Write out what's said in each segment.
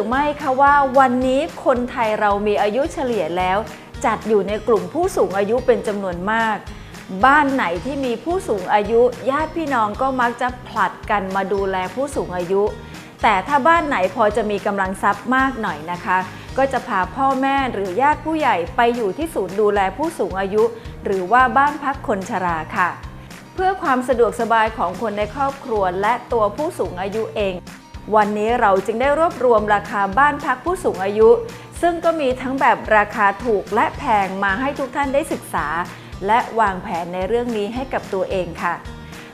รือไม่คะว่าวันนี้คนไทยเรามีอายุเฉลี่ยแล้ว จัดอยู่ในกลุ่มผู้สูงอายุเป็นจำนวนมาก บ้านไหนที่มีผู้สูงอายุ ญาติพี่น้องก็มักจะผลัดกันมาดูแลผู้สูงอายุ แต่ถ้าบ้านไหนพอจะมีกำลังทรัพย์มากหน่อยนะคะ ก็จะพาพ่อแม่หรือญาติผู้ใหญ่ไปอยู่ที่ศูนย์ดูแลผู้สูงอายุ หรือว่าบ้านพักคนชราค่ะ เพื่อความสะดวกสบายของคนในครอบครัวและตัวผู้สูงอายุเอง วันนี้เราจึงได้รวบรวมราคาบ้านพักผู้สูงอายุ ซึ่งก็มีทั้งแบบราคาถูกและแพงมาให้ทุกท่านได้ศึกษา และวางแผนในเรื่องนี้ให้กับตัวเองค่ะ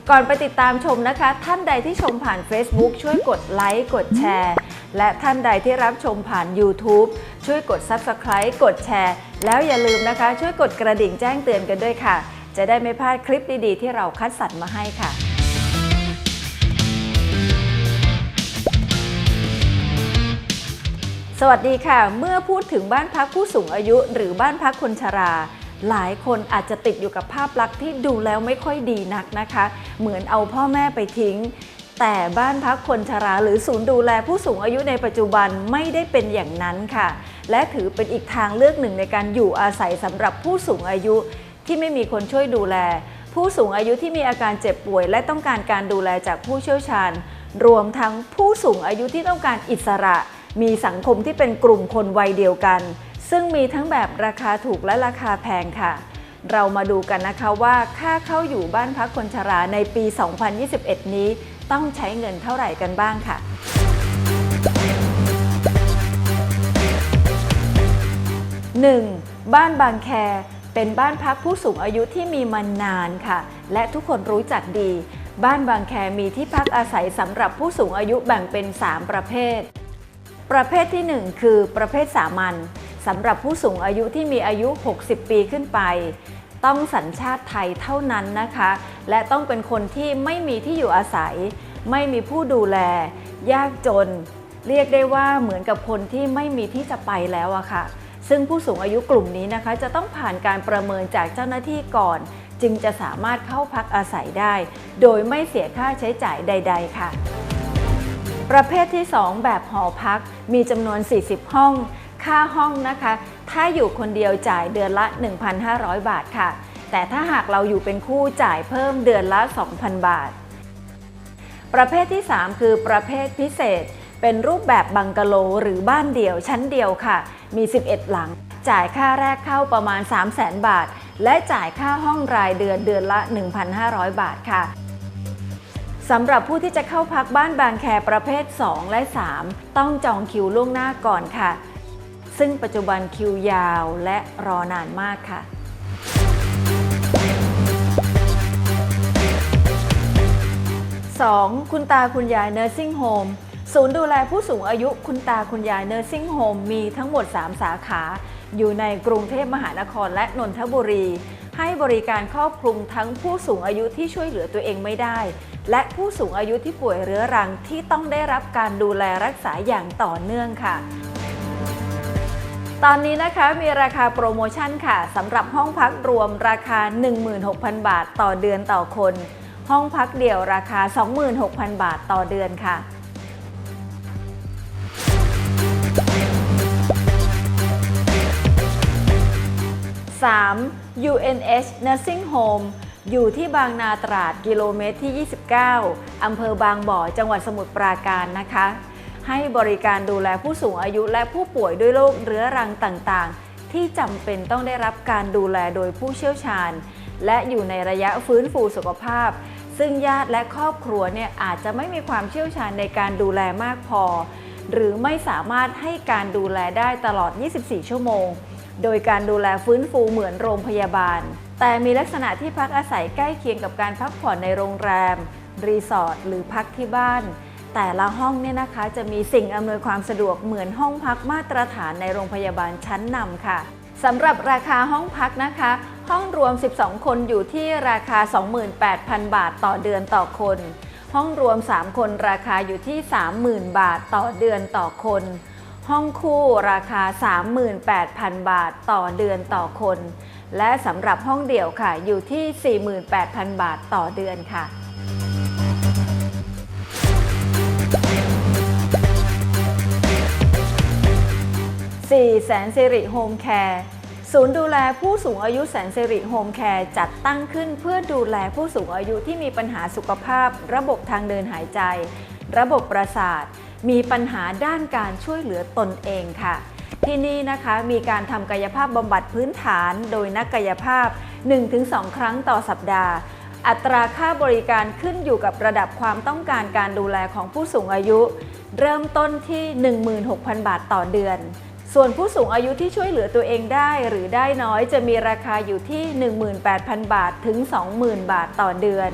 ก่อนไปติดตามชมนะคะ ท่านใดที่ชมผ่าน Facebook ช่วยกดไลค์กดแชร์ และท่านใดที่รับชมผ่าน YouTube ช่วยกด Subscribe กดแชร์ แล้วอย่าลืมนะคะ ช่วยกดกระดิ่งแจ้งเตือนกันด้วยค่ะ จะได้ไม่พลาดคลิปดีๆ ที่เราคัดสรรมาให้ค่ะ สวัสดีค่ะ เมื่อพูดถึงบ้านพักผู้สูงอายุ หรือบ้านพักคนชรา หลายคนอาจจะติดอยู่กับภาพลักษณ์ที่ดูแล้วไม่ค่อยดีนักนะคะ เหมือนเอาพ่อแม่ไปทิ้ง แต่บ้านพักคนชรา หรือศูนย์ดูแลผู้สูงอายุในปัจจุบันไม่ได้เป็นอย่างนั้นค่ะ และถือเป็นอีกทางเลือกหนึ่งในการอยู่อาศัยสำหรับผู้สูงอายุที่ไม่มีคนช่วยดูแล ผู้สูงอายุที่มีอาการเจ็บป่วย และต้องการการดูแลจากผู้เชี่ยวชาญ รวมทั้งผู้สูงอายุที่ต้องการอิสระ มีสังคมที่เป็นกลุ่มคนวัยเดียวกัน ซึ่งมีทั้งแบบราคาถูกและราคาแพงค่ะ เรามาดูกันนะคะว่าค่าเข้าอยู่บ้านพักคนชราในปี 2021 นี้ต้องใช้เงินเท่าไหร่กันบ้างค่ะ 1. บ้านบางแคเป็นบ้านพักผู้สูงอายุที่มีมานานค่ะ และทุกคนรู้จักดี บ้านบางแคมีที่พักอาศัยสำหรับผู้สูงอายุแบ่งเป็น 3 ประเภท ประเภทที่ 1 คือประเภทสามัญสำหรับผู้สูงอายุที่มีอายุ 60 ปีขึ้นไป ต้องสัญชาติไทยเท่านั้นนะคะ และต้องเป็นคนที่ไม่มีที่อยู่อาศัย ไม่มีผู้ดูแล ยากจน เรียกได้ว่าเหมือนกับคนที่ไม่มีที่จะไปแล้วอะค่ะ ซึ่งผู้สูงอายุกลุ่มนี้นะคะ จะต้องผ่านการประเมินจากเจ้าหน้าที่ก่อน จึงจะสามารถเข้าพักอาศัยได้ โดยไม่เสียค่าใช้จ่ายใด ๆ ค่ะ ประเภทที่ 2 แบบหอพักมีจำนวน 40 ห้อง ค่าห้องนะคะ ถ้าอยู่คนเดียวจ่ายเดือนละ 1,500 บาทค่ะ แต่ถ้าหากเราอยู่เป็นคู่จ่ายเพิ่มเดือนละ 2,000 บาท ประเภทที่ 3 คือประเภทพิเศษ เป็นรูปแบบบังกะโลหรือบ้านเดี่ยวชั้นเดียวค่ะ มี 11 หลัง จ่ายค่าแรกเข้าประมาณ 300,000 บาท และจ่ายค่าห้องรายเดือนเดือนละ 1,500 บาทค่ะ สำหรับผู้ที่จะเข้าพักบ้านบางแคประเภท 2 และ 3 ต้องจองคิวล่วงหน้าก่อนค่ะ ซึ่งปัจจุบันคิวยาวและรอนานมากค่ะ 2. คุณตาคุณยาย Nursing Home ศูนย์ดูแลผู้สูงอายุคุณตาคุณยาย Nursing Home มีทั้งหมด 3 สาขา อยู่ในกรุงเทพมหานครและนนทบุรี ให้บริการครอบคลุมทั้งผู้สูงอายุที่ช่วยเหลือตัวเองไม่ได้ และผู้สูงอายุที่ป่วยเรื้อรังที่ต้องได้รับการดูแลรักษาอย่างต่อเนื่องค่ะ ตอนนี้นะคะมีราคาโปรโมชั่นค่ะสำหรับห้องพักรวมราคา 16,000 บาทต่อเดือนต่อคน ห้องพักเดี่ยวราคา 26,000 บาทต่อเดือนค่ะ 3. UNH Nursing Home อยู่ที่บางนาตราดกิโลเมตรที่ 29 อำเภอบางบ่อ จังหวัดสมุทรปราการนะคะ ให้บริการดูแลผู้สูงอายุและผู้ป่วยด้วยโรคเรื้อรังต่างๆ ที่จำเป็นต้องได้รับการดูแลโดยผู้เชี่ยวชาญ และอยู่ในระยะฟื้นฟูสุขภาพ ซึ่งญาติและครอบครัวเนี่ยอาจจะไม่มีความเชี่ยวชาญในการดูแลมากพอ หรือไม่สามารถให้การดูแลได้ตลอด 24 ชั่วโมง โดยการดูแลฟื้นฟูเหมือนโรงพยาบาล แต่มีลักษณะที่พักอาศัยใกล้เคียงกับการพักผ่อนในโรงแรม รีสอร์ทหรือพักที่บ้าน แต่ละห้องเนี่ยนะคะ จะมีสิ่งอำนวยความสะดวกเหมือนห้องพักมาตรฐานในโรงพยาบาลชั้นนำค่ะสำหรับราคาห้องพักนะคะ ห้องรวม 12 คนอยู่ที่ราคา 28,000 บาทต่อเดือนต่อคน ห้องรวม 3 คนราคาอยู่ที่ 30,000 บาทต่อเดือนต่อคน ห้องคู่ราคา 38,000 บาทต่อเดือนต่อคน และสำหรับห้องเดี่ยวค่ะอยู่ที่ 48,000 บาทต่อเดือนค่ะ 4. 4. แสนสิริโฮมแคร์ศูนย์ดูแลผู้สูงอายุแสนสิริโฮมแคร์จัดตั้งขึ้นเพื่อดูแลผู้สูงอายุที่มีปัญหาสุขภาพ ระบบทางเดินหายใจ ระบบประสาท มีปัญหาด้านการช่วยเหลือตนเองค่ะ ที่นี่นะคะมีการทำกายภาพบำบัดพื้นฐานโดยนักกายภาพ 1-2 ครั้งต่อสัปดาห์ อัตราค่าบริการขึ้นอยู่กับระดับความต้องการการดูแลของผู้สูงอายุ เริ่มต้นที่ 16,000 บาทต่อเดือนส่วนผู้สูงอายุที่ช่วยเหลือตัวเองได้หรือได้น้อยจะมีราคาอยู่ที่ 18,000 บาทถึง 20,000 บาทต่อเดือน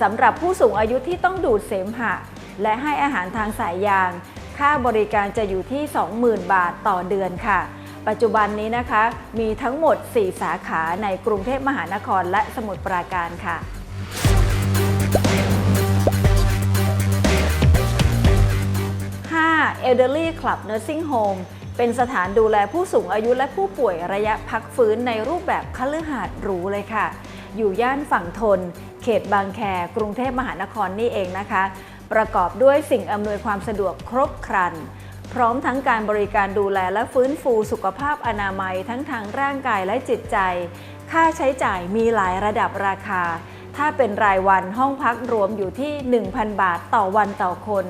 สำหรับผู้สูงอายุที่ต้องดูดเสมหะ และให้อาหารทางสายยาง ค่าบริการจะอยู่ที่ 20,000 บาทต่อเดือนค่ะ ปัจจุบันนี้นะคะมีทั้งหมด 4 สาขาในกรุงเทพมหานครและสมุทรปราการค่ะ 5. Elderly Club Nursing Home เป็นสถานดูแลผู้สูงอายุและผู้ป่วยระยะพักฟื้นในรูปแบบคฤหาสน์หรูเลยค่ะ อยู่ย่านฝั่งทน เขตบางแค กรุงเทพมหานครนี่เองนะคะ ประกอบด้วยสิ่งอำนวยความสะดวกครบครัน พร้อมทั้งการบริการดูแลและฟื้นฟูสุขภาพอนามัยทั้งทางร่างกายและจิตใจ ค่าใช้จ่ายมีหลายระดับราคา ถ้าเป็นรายวันห้องพักรวมอยู่ที่ 1,000 บาทต่อวันต่อคน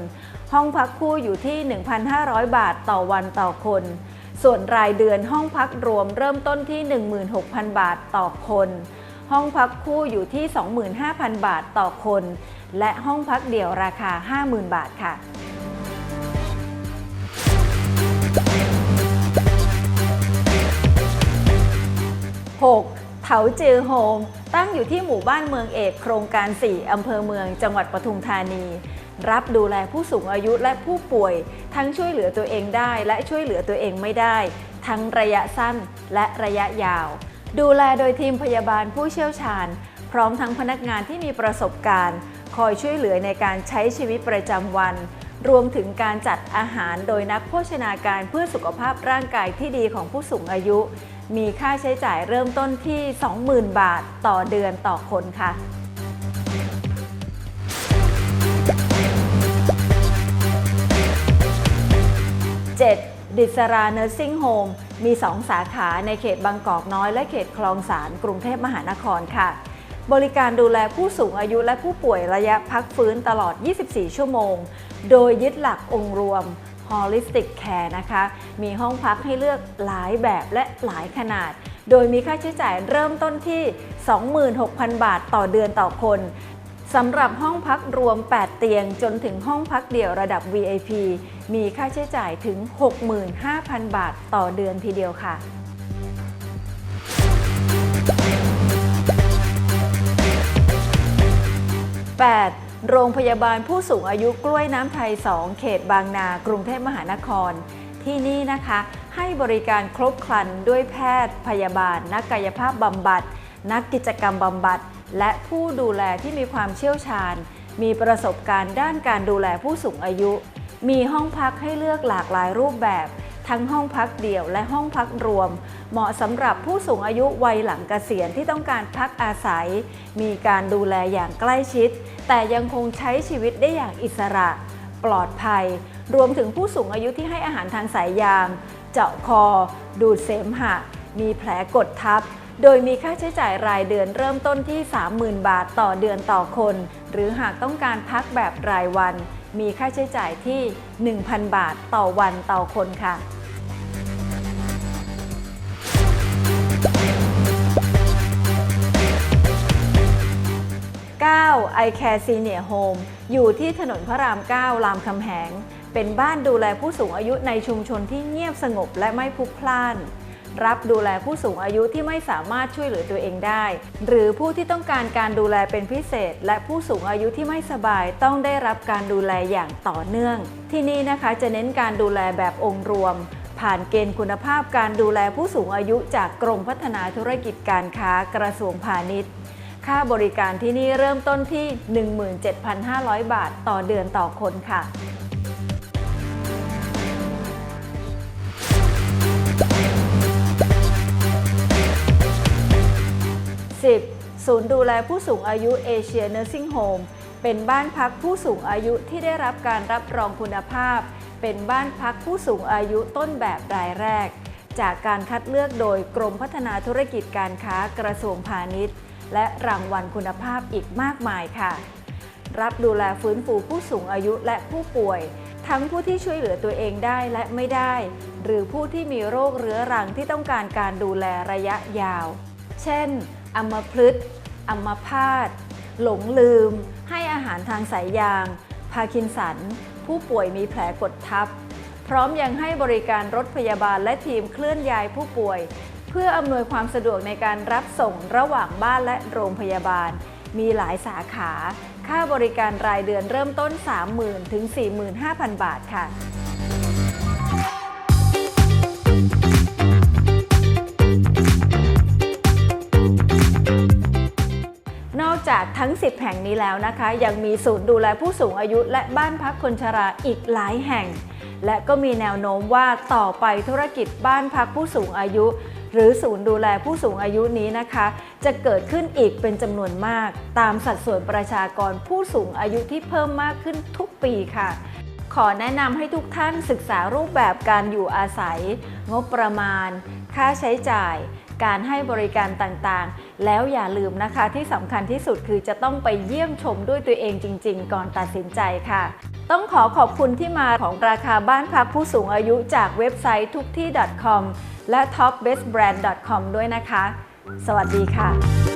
ห้องพักคู่อยู่ที่ 1,500 บาทต่อวันต่อคนส่วนรายเดือนห้องพักรวมเริ่มต้นที่ 16,000 บาทต่อคน ห้องพักคู่อยู่ที่ 25,000 บาทต่อคน และห้องพักเดี่ยวราคา 50,000 บาทค่ะ 6. เถาจือโฮม ตั้งอยู่ที่หมู่บ้านเมืองเอกโครงการ 4 อำเภอเมืองจังหวัดปทุมธานี รับดูแลผู้สูงอายุและผู้ป่วย ทั้งช่วยเหลือตัวเองได้และช่วยเหลือตัวเองไม่ได้ ทั้งระยะสั้นและระยะยาว ดูแลโดยทีมพยาบาลผู้เชี่ยวชาญ พร้อมทั้งพนักงานที่มีประสบการณ์ คอยช่วยเหลือในการใช้ชีวิตประจำวัน รวมถึงการจัดอาหารโดยนักโภชนาการเพื่อสุขภาพร่างกายที่ดีของผู้สูงอายุ มีค่าใช้จ่ายเริ่มต้นที่ 20,000 บาทต่อเดือนต่อคนค่ะ 7. ดิสราเนอร์ซิ่งโฮมมี 2 สาขาในเขตบางกอกน้อยและเขตคลองสารกรุงเทพมหานครค่ะ บริการดูแลผู้สูงอายุและผู้ป่วยระยะพักฟื้นตลอด 24 ชั่วโมง โดยยึดหลักองค์รวม Holistic Care นะคะ มีห้องพักให้เลือกหลายแบบและหลายขนาด โดยมีค่าใช้จ่ายเริ่มต้นที่ 26,000 บาทต่อเดือนต่อคนสำหรับห้องพักรวม 8 เตียงจนถึงห้องพักเดี่ยวระดับ VIP มีค่าใช้จ่ายถึง 65,000 บาทต่อเดือนทีเดียวค่ะ 8. โรงพยาบาลผู้สูงอายุกล้วยน้ำไทย 2 เขตบางนา กรุงเทพมหานคร ที่นี่นะคะ ให้บริการครบครันด้วยแพทย์ พยาบาล นักกายภาพบำบัด นักกิจกรรมบำบัด และผู้ดูแลที่มีความเชี่ยวชาญ มีประสบการณ์ด้านการดูแลผู้สูงอายุ มีห้องพักให้เลือกหลากหลายรูปแบบ ทั้งห้องพักเดี่ยวและห้องพักรวม เหมาะสำหรับผู้สูงอายุวัยหลังเกษียณที่ต้องการพักอาศัย มีการดูแลอย่างใกล้ชิด แต่ยังคงใช้ชีวิตได้อย่างอิสระ ปลอดภัย รวมถึงผู้สูงอายุที่ให้อาหารทางสายยาง เจาะคอ ดูดเสมหะ มีแผลกดทับโดยมีค่าใช้จ่ายรายเดือนเริ่มต้นที่ 30,000 บาทต่อเดือนต่อคน หรือหากต้องการพักแบบรายวัน มีค่าใช้จ่ายที่ 1,000 บาทต่อวันต่อคนค่ะ 9 i Care Senior Home อยู่ที่ถนนพระราม 9 รามคำแหง เป็นบ้านดูแลผู้สูงอายุในชุมชนที่เงียบสงบและไม่พลุกพล่าน รับดูแลผู้สูงอายุที่ไม่สามารถช่วยเหลือตัวเองได้ หรือผู้ที่ต้องการการดูแลเป็นพิเศษ และผู้สูงอายุที่ไม่สบายต้องได้รับการดูแลอย่างต่อเนื่อง ที่นี่นะคะจะเน้นการดูแลแบบองค์รวมผ่านเกณฑ์คุณภาพการดูแลผู้สูงอายุจากกรมพัฒนาธุรกิจการค้ากระทรวงพาณิชย์ ค่าบริการที่นี่เริ่มต้นที่ 17,500 บาทต่อเดือนต่อคนค่ะ 10. ศูนย์ดูแลผู้สูงอายุเอเชียเนอร์ซิ่งโฮมเป็นบ้านพักผู้สูงอายุที่ได้รับการรับรองคุณภาพ เป็นบ้านพักผู้สูงอายุต้นแบบรายแรก จากการคัดเลือกโดยกรมพัฒนาธุรกิจการค้ากระทรวงพาณิชย์ และรางวัลคุณภาพอีกมากมายค่ะ รับดูแลฟื้นฟูผู้สูงอายุและผู้ป่วย ทั้งผู้ที่ช่วยเหลือตัวเองได้และไม่ได้ หรือผู้ที่มีโรคเรื้อรังที่ต้องการการดูแลระยะยาว เช่น อัมพฤกษ์อัมพาต หลงลืม ให้อาหารทางสายยาง พาร์กินสัน ผู้ป่วยมีแผลกดทับ พร้อมยังให้บริการรถพยาบาลและทีมเคลื่อนย้ายผู้ป่วย เพื่ออำนวยความสะดวกในการรับส่งระหว่างบ้านและโรงพยาบาล มีหลายสาขา ค่าบริการรายเดือนเริ่มต้น 30,000 ถึง 45,000 บาทค่ะนอกจากทั้ง 10 แห่งนี้แล้วนะคะ ยังมีศูนย์ดูแลผู้สูงอายุและบ้านพักคนชราอีกหลายแห่ง และก็มีแนวโน้มว่าต่อไปธุรกิจบ้านพักผู้สูงอายุ หรือศูนย์ดูแลผู้สูงอายุนี้นะคะ จะเกิดขึ้นอีกเป็นจำนวนมาก ตามสัดส่วนประชากรผู้สูงอายุที่เพิ่มมากขึ้นทุกปีค่ะ ขอแนะนำให้ทุกท่านศึกษารูปแบบการอยู่อาศัย งบประมาณ ค่าใช้จ่ายการให้บริการต่างๆ แล้วอย่าลืมนะคะที่สำคัญที่สุดคือจะต้องไปเยี่ยมชมด้วยตัวเองจริง ๆ ก่อนตัดสินใจค่ะ ต้องขอขอบคุณที่มาของราคาบ้านพักผู้สูงอายุจากเว็บไซต์ทุกที่ .com และ topbestbrand.com ด้วยนะคะ สวัสดีค่ะ